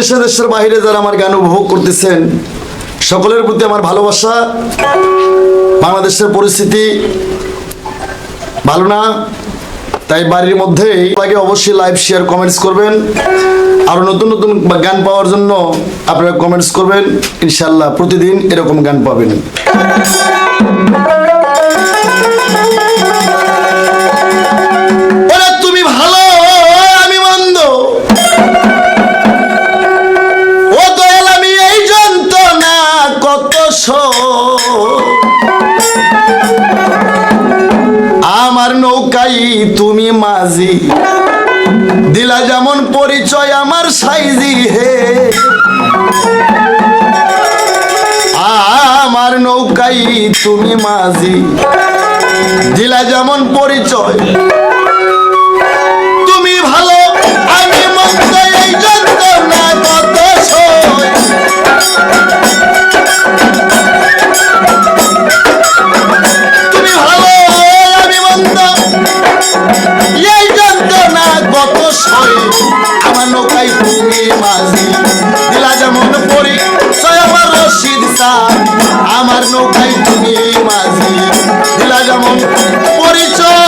দেশে দেশের বাইরে যারা আমার গান উপভোগ করতেছেন, সকলের প্রতি আমার ভালোবাসা। বাংলাদেশের পরিস্থিতি ভালো না, তাই বাড়ির মধ্যে আগে অবশ্যই লাইভ শেয়ার কমেন্টস করবেন। আরও নতুন নতুন গান পাওয়ার জন্য আপনারা কমেন্টস করবেন। ইনশাল্লাহ প্রতিদিন এরকম গান পাবেন। তুমি মাঝি। দিলা যেমন পরিচয় আমার সাইজি হে। আমার নৌকাই তুমি মাঝি। দিলা যেমন পরিচয় তুমি মাঝি। দিলা যেমন পরি সয় আমার রশিদ আমার নৌকাই তুমি মাঝি। দিলা যেমন পরিচয়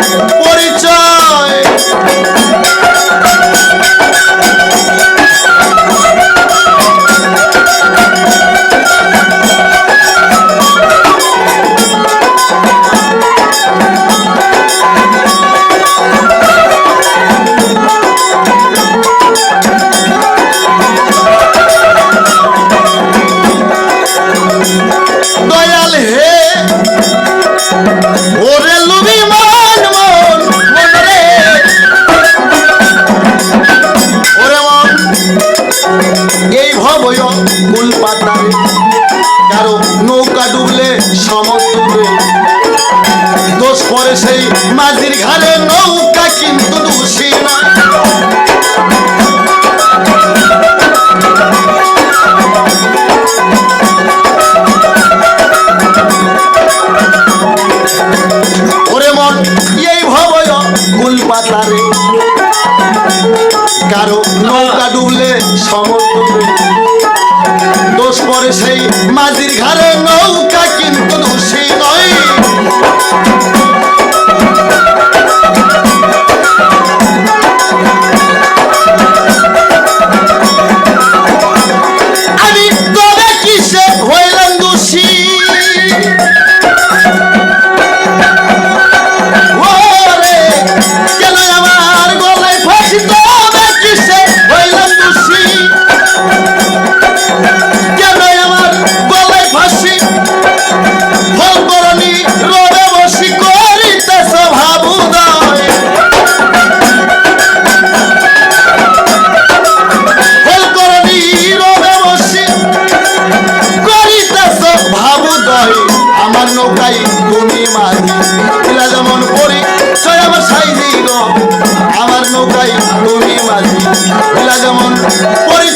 Oh! নৌকা ডুবলে সমর্থ দোষ পরে সেই মাঝির ঘরে নৌকা। আমার নৌকাই তুমি মাঝি। নীলা যেমন পরি, ছয় আমার সাইজি গো আমার নৌকাই তুমি মাঝি। নীলা যেমন পরি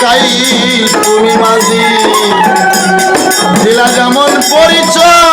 চাই তুমি মাঝি। দিলা যেমন পরিচয়।